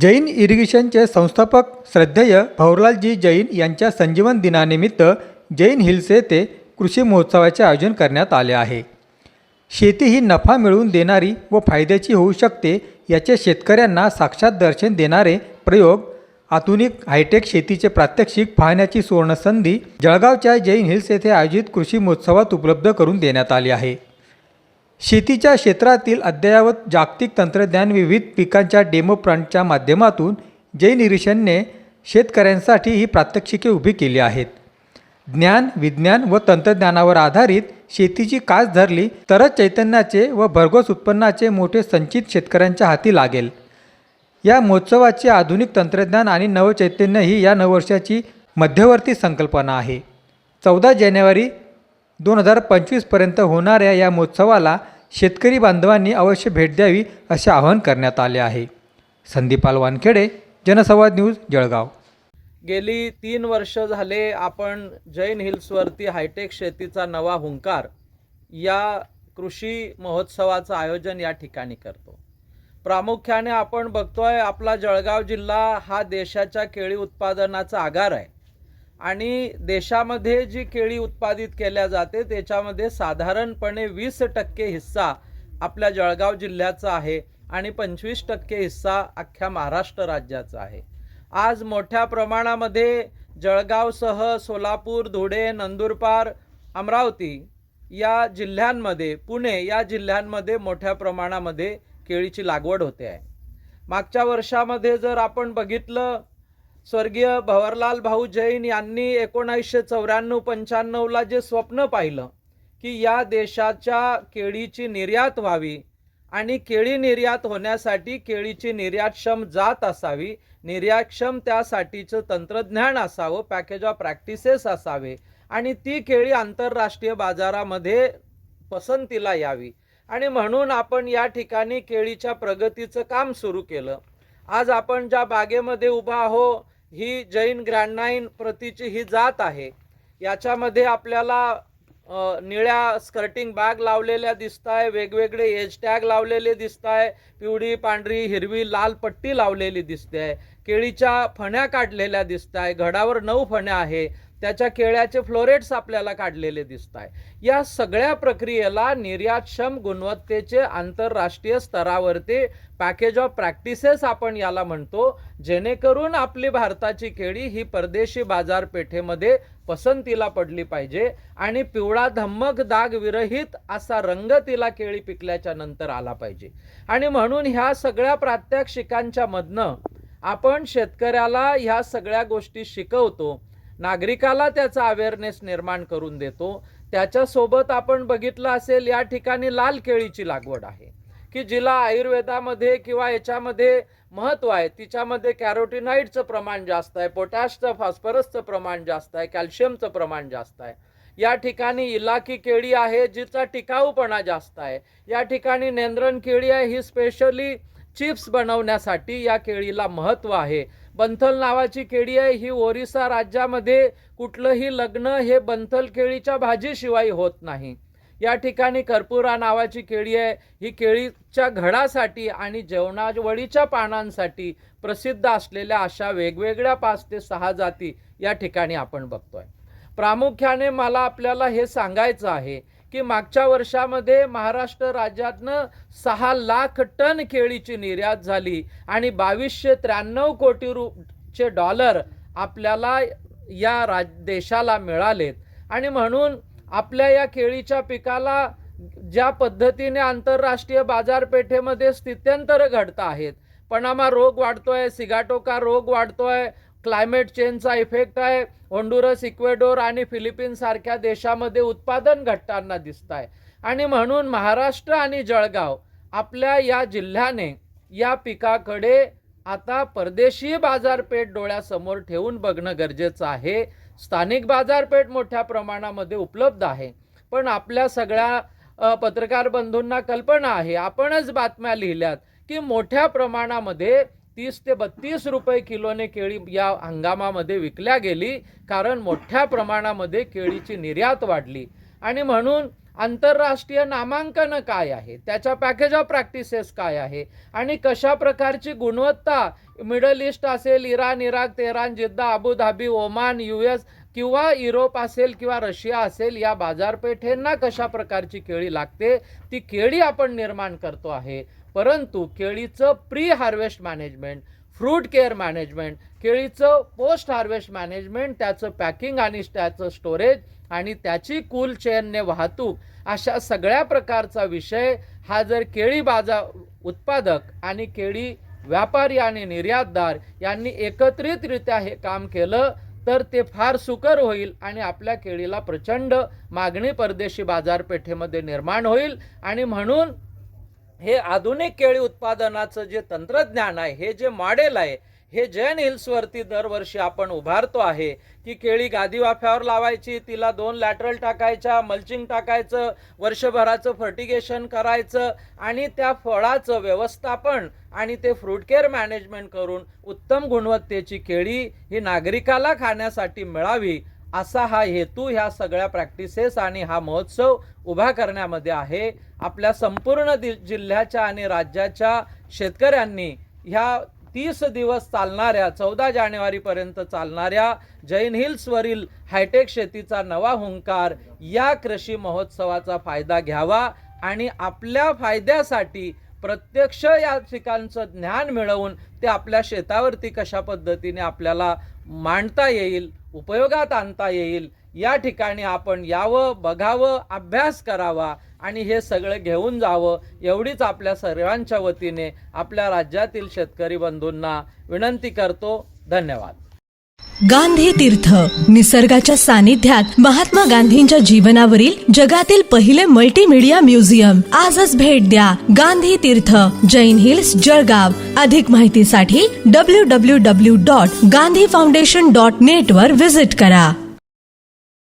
जैन इरिगेशनचे संस्थापक श्रद्धेय भवरलालजी जैन यांच्या संजीवन दिनानिमित्त जैन हिल्स येथे कृषी महोत्सवाचे आयोजन करण्यात आले आहे. शेती ही नफा मिळवून देणारी व फायद्याची होऊ शकते याचे शेतकऱ्यांना साक्षात दर्शन देणारे प्रयोग आधुनिक हायटेक शेतीचे प्रात्यक्षिक पाहण्याची सुवर्णसंधी जळगावच्या जैन हिल्स येथे आयोजित कृषी महोत्सवात उपलब्ध करून देण्यात आली आहे. शेतीच्या क्षेत्रातील अद्ययावत जागतिक तंत्रज्ञान विविध पिकांच्या डेमो प्लांटच्या माध्यमातून जैन शेतकऱ्यांसाठी ही प्रात्यक्षिके उभी केली आहेत. ज्ञान विज्ञान व तंत्रज्ञानावर आधारित शेतीची कास धरली तरच चैतन्याचे व भरघोस उत्पन्नाचे मोठे संचित शेतकऱ्यांच्या हाती लागेल. या महोत्सवाचे आधुनिक तंत्रज्ञान आणि नवचैतन्य ही या नववर्षाची मध्यवर्ती संकल्पना आहे. चौदा जानेवारी दोन हजार पंचवीसपर्यंत होणाऱ्या या महोत्सवाला शेतकरी बांधवांनी अवश्य भेट द्यावी असे आवाहन करण्यात आले आहे. संदीपाल वानखेडे जनसंवाद न्यूज जळगाव. गेली तीन वर्ष झाले आपण जैन हिल्सवरती हायटेक शेतीचा नवा हुंकार या कृषी महोत्सवाचं आयोजन या ठिकाणी करतो. प्रामुख्याने आपण बघतोय आपला जळगाव जिल्हा हा देशाच्या केळी उत्पादनाचा आगार आहे. आणि देशामध्ये जी केळी उत्पादित केल्या जाते त्याच्यामध्ये साधारणपणे वीस टक्के हिस्सा आपल्या जळगाव जिल्ह्याचा आहे आणि पंचवीस टक्के हिस्सा अख्ख्या महाराष्ट्र राज्याचा आहे. आज मोठ्या प्रमाणामध्ये जळगावसह सोलापूर धुळे नंदुरबार अमरावती या जिल्ह्यांमध्ये पुणे या जिल्ह्यांमध्ये मोठ्या प्रमाणामध्ये केळीची लागवड होते आहे. मागच्या वर्षामध्ये जर आपण बघितलं स्वर्गीय भवरलाल भाऊ जैन यांनी एकोणावीसशे चौऱ्याण्णव पंच्याण्णवला जे स्वप्न पाहिलं की या देशाच्या केळीची निर्यात व्हावी आणि केळी निर्यात होण्यासाठी केळीची निर्यातक्षम जात असावी निर्यातक्षम त्यासाठीचं तंत्रज्ञान असावं पॅकेज ऑफ प्रॅक्टिसेस असावे आणि ती केळी आंतरराष्ट्रीय बाजारामध्ये पसंतीला यावी. आणि म्हणून आपण या ठिकाणी केळीच्या प्रगतीचं काम सुरू केलं. आज आपण ज्या बागेमध्ये उभा आहो ही जैन ग्रँडनाईन प्रतीची ही जात आहे. याच्यामध्ये आपल्याला अ, निळ्या स्कर्टिंग बॅग लावलेल्या दिसत आहे वेगवेगळे एज टॅग लावलेले दिसत आहे पिवळी पांढरी हिरवी लाल पट्टी लावलेली दिसते. आहे केळीच्या फण्या काढलेल्या दिसत आहे घडावर नऊ फण्या आहे. त्याच्या केळ्याचे फ्लोरेट्स आपल्याला काढलेले दिसत आहे. या सगळ्या प्रक्रियेला निर्यातक्षम गुणवत्तेचे आंतरराष्ट्रीय स्तरावरती पॅकेज ऑफ प्रॅक्टिसेस आपण याला म्हणतो जेणेकरून आपली भारताची केळी ही परदेशी बाजारपेठेमध्ये पसंतीला पडली पाहिजे आणि पिवळा धम्मक दाग विरहित असा रंग तिला केळी पिकल्याच्या नंतर आला पाहिजे. आणि म्हणून ह्या सगळ्या प्रात्यक्षिकांच्या मधनं आपण शेतकऱ्याला ह्या सगळ्या गोष्टी शिकवतो नागरिकाला त्याचा अवेअरनेस निर्माण करून देतो. त्याच्यासोबत आपण बघितलं असेल या ठिकाणी लाल केळीची लागवड आहे. की जिला आयुर्वेदामध्ये किंवा याच्यामध्ये महत्त्व आहे. तिच्यामध्ये कॅरोटिनाईडचं प्रमाण जास्त आहे पोटॅशचं फॉस्फरसचं प्रमाण जास्त आहे कॅल्शियमचं प्रमाण जास्त आहे. या ठिकाणी इलाकी केळी आहे जिचा टिकाऊपणा जास्त आहे. या ठिकाणी नेंद्रन केळी आहे ही स्पेशली चिप्स बनवण्यासाठी या केळीला महत्त्व आहे. बंथल नावाची केळी आहे. ही ओरिसा राज्यामध्ये कुठलंही लग्न हे बंथल केळीच्या भाजीशिवाय होत नाही. या ठिकाणी कर्पुरा नावाची केळी आहे. ही केळीच्या घडासाठी आणि जेवणावळीच्या पानांसाठी प्रसिद्ध असलेल्या अशा वेगवेगळ्या पाच ते सहा जाती या ठिकाणी आपण बघतोय. प्रामुख्याने मला आपल्याला हे सांगायचं आहे की मागच्या वर्षामध्ये महाराष्ट्र राज्यातनं सहा लाख टन केळीची निर्यात झाली आणि बावीसशे त्र्याण्णव कोटी रुपचे डॉलर आपल्याला या राज देशाला मिळालेत. आणि म्हणून आपल्या या केळीच्या पिकाला ज्या पद्धतीने आंतरराष्ट्रीय बाजारपेठेमध्ये स्थित्यंतर घडत आहेत पनामा रोग वाढतोय सिगाटोका रोग वाढतोय क्लायमेट चेंजचा इफेक्ट आहे. होंडुरस इक्वेडोर आणि फिलिपिन्स सारख्या देशामध्ये उत्पादन घटताना दिसत आहे आणि म्हणून महाराष्ट्र आणि जळगाव आपल्या या जिल्ह्याने या पिकाकडे आता परदेशी बाजारपेठ डोळ्यासमोर ठेवून बघणं गरजेचं आहे. स्थानिक बाजारपेठ मोठ्या प्रमाणामध्ये उपलब्ध आहे. पण आपल्या सगळ्या पत्रकार बंधूंना कल्पना आहे. आपणच बातम्या लिहिल्यात की मोठ्या प्रमाणामध्ये तीस ते बत्तीस रुपये किलोने केळी या हंगामामध्ये विकल्या गेली कारण मोठ्या प्रमाणामध्ये केळीची निर्यात वाढली. आणि म्हणून आंतरराष्ट्रीय नामांकन काय आहे? त्याच्या पॅकेज ऑफ प्रॅक्टिसेस काय आहे? आणि कशा प्रकारची गुणवत्ता मिडल ईस्ट असेल Iran Iraq Tehran Jeddah Abu Dhabi Oman U S किंवा युरोप असेल किंवा रशिया असेल या बाजारपेठेंना कशा प्रकारची केळी लागते ती केळी आपण निर्माण करतो आहे. परंतु केळीचं pre harvest management fruit care management केळीचं post harvest management त्याचं पॅकिंग आणि त्याचं स्टोरेज आणि त्याची कूल चेनने वाहतूक अशा सगळ्या प्रकारचा विषय हा जर केळी बाजार उत्पादक आणि केळी व्यापारी आणि निर्यातदार यांनी एकत्रितरित्या हे काम केलं तर ते फार सुकर होईल आणि आपल्या केळीला प्रचंड मागणी परदेशी बाजारपेठेमध्ये निर्माण होईल. आणि म्हणून हे आधुनिक केळी उत्पादनाचं जे तंत्रज्ञान आहे हे जे मॉडेल आहे हे जैन हिल्सवरती दरवर्षी आपण उभारतो आहे. की केळी गादी वाफ्यावर लावायची तिला दोन लॅटरल टाकायच्या मल्चिंग टाकायचं वर्षभराचं फर्टिगेशन करायचं आणि त्या फळाचं व्यवस्थापन आणि ते फ्रूट केअर मॅनेजमेंट करून उत्तम गुणवत्तेची केळी ही नागरिकाला खाण्यासाठी मिळावी असा हा हेतू ह्या सगळ्या प्रॅक्टिसेस आणि हा महोत्सव उभा करण्यामध्ये आहे. आपल्या संपूर्ण दि जिल्ह्याच्या आणि राज्याच्या शेतकऱ्यांनी ह्या तीस दिवस चालणाऱ्या चौदा जानेवारीपर्यंत चालणाऱ्या जैन हिल्सवरील हायटेक शेतीचा नवा हुंकार या कृषी महोत्सवाचा फायदा घ्यावा आणि आपल्या फायद्यासाठी प्रत्यक्ष या ठिकाणचं ज्ञान मिळवून ते आपल्या शेतावरती कशा पद्धतीने आपल्याला मांडता येईल उपयोगात आणता येईल या ठिकाणी आपण यावं बघावं अभ्यास करावा आणि हे सगळं घेऊन जावं एवढीच आपल्या सर्वांच्या वतीने आपल्या राज्यातील शेतकरी बंधूंना विनंती करतो. धन्यवाद. गांधी तीर्थ निसर्गाच्या सानिध्यात महात्मा गांधींच्या जीवनावरील जगातील पहिले मल्टीमीडिया म्युझियम आजच भेट द्या गांधी तीर्थ जैन हिल्स जळगाव. अधिक माहितीसाठी W W W dot Gandhi foundation dot net वर विजिट करा.